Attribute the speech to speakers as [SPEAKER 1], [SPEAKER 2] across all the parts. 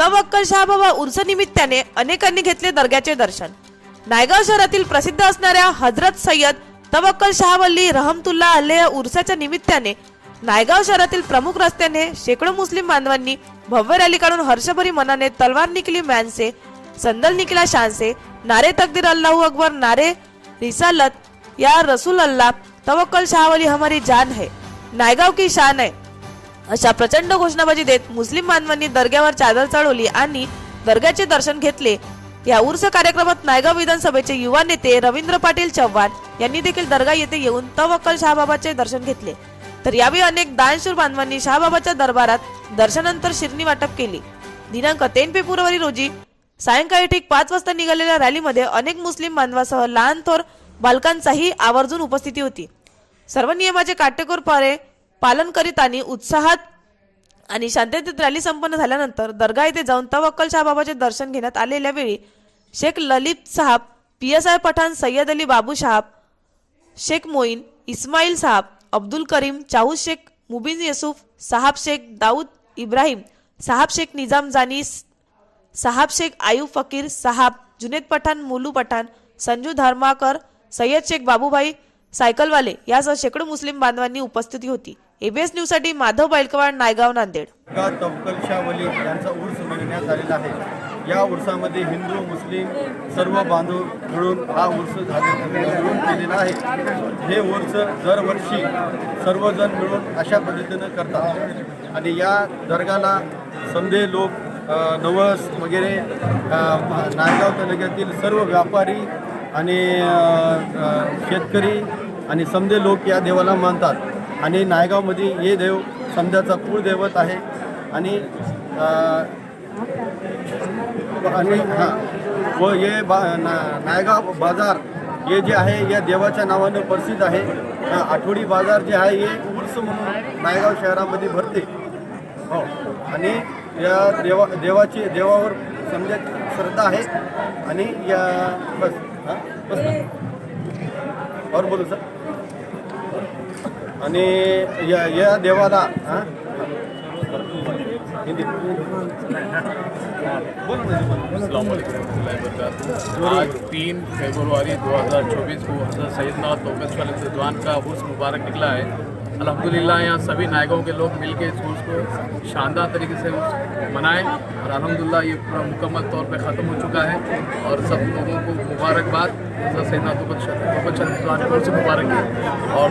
[SPEAKER 1] तवक्कल शहाबाबा उर्स निमित्ताने अनेकांनी घेतले दर्ग्याचे दर्शन. नायगाव शहरातील प्रसिद्ध असणाऱ्या हजरत सय्यद तवक्कल शहावल्ली रहमतुल्ला अल्लेह उर्साच्या निमित्ताने नायगाव शहरातील प्रमुख रस्त्याने शेकडो मुस्लिम बांधवांनी भव्य रॅली काढून हर्षभरी मनाने तलवार निकली मॅनसे संदल निकला शानसे नारे तकदीर अल्लाहू अकबर नारे रिसालत या रसूल अल्लाह तवक्कल शाहवली हमारी जान है. नायगाव की शान है. अशा प्रचंड घोषणाबाजी देत मुस्लिम बांधवांनी दर्ग्यावर चादर चढवली आणि दर्ग्याचे दर्शन घेतले. या उर्स कार्यक्रमात नायगाव विधानसभेचे युवा नेते रवींद्र पाटील चव्हाण यांनी देखील दर्गा येथे येऊन तवक्कल शहाबाबाचे दर्शन घेतले. तर यावेळी अनेक दानशूर बांधवांनी शहाबाबाच्या दरबारात दर्शनानंतर शिरणी वाटप केली. दिनांक तीन फेब्रुवारी रोजी सायंकाळी ठीक पाच वाजता निघालेल्या रॅलीमध्ये अनेक मुस्लिम बांधवासह लहान थोर बालकांचाही आवर्जून उपस्थिती होती. सर्व नियमाचे काटेकोरपणे पालन करीत आणि उत्साहात आणि शांततेत रॅली संपन्न झाल्यानंतर दर्गा येथे जाऊन तवक्कल शहाबाबाचे दर्शन घेण्यात आलेल्या वेळी Sheikh Lalit Sahab P S I Pathan Sayyad Ali Babu Sahab Sheikh Moin Ismail Sahab Abdul Karim Chahud Shaikh Mubin Yusuf Sahab Shaikh Dawood Ibrahim Sahab Shaikh Nizam Jani Sahab Shaikh Ayu Fakir Sahab Junaid Pathan मुलू Pathan Sanju धर्माकर Syed Shaikh Babubhai सायकलवाले यासह शेकडो मुस्लिम बांधवांनी उपस्थिती होती. ABS न्यूजसाठी माधव बैलकवाड नायगाव नांदेड.
[SPEAKER 2] का शाह वली यांचा उर्स मिळवण्यात आलेला आहे? या उर्सामध्ये हिंदू मुस्लिम सर्व बांधव मिळून हा उर्स मिळून केलेला आहे. हे उर्स दरवर्षी सर्वजण मिळून अशा पद्धतीनं करतात आणि या दर्गाला समधे लोक नवस वगैरे नायगाव तालुक्यातील सर्व व्यापारी आणि शेतकरी आणि समधे लोक या देवाला मानतात. आणि नायगावमध्ये हे देव समध्याचा कुळदैवत आहे. आणि आणि हां व हे बा ना नायगाव बाजार हे जे आहे या देवाच्या नावानं प्रसिद्ध आहे. आठवडी बाजार जे आहे हे उर्स म्हणून नायगाव शहरामध्ये भरते. हो. आणि या देवा देवाची देवावर समजा श्रद्धा आहे. आणि या बस हां बस और बोलू सर. आणि या या देवाला हां हिंदी बोल ना, बोल.
[SPEAKER 3] अस्सलाम आज तीन फरवरी 2024 को हज़रत सैदना तोफ़त रिजवान का उर्स मुबारक निकला है अल्हम्दुलिल्लाह, यहाँ सभी नायकों के लोग मिलके इस उर्स को शानदार तरीके से मनाएँ। और अलहमदिल्ला ये पूरा मुकम्मल तौर पे ख़त्म हो चुका है। और सब लोगों को मुबारकबाद। की ओर से मुबारक है। और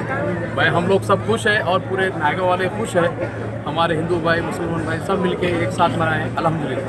[SPEAKER 3] भाई हम लोग सब खुश हैं और पूरे नायकों वाले खुश हैं। हमारे हिंदू भाई, मुसलमान भाई सब मिलके एक साथ मनाएँ। अल्हम्दुलिल्लाह।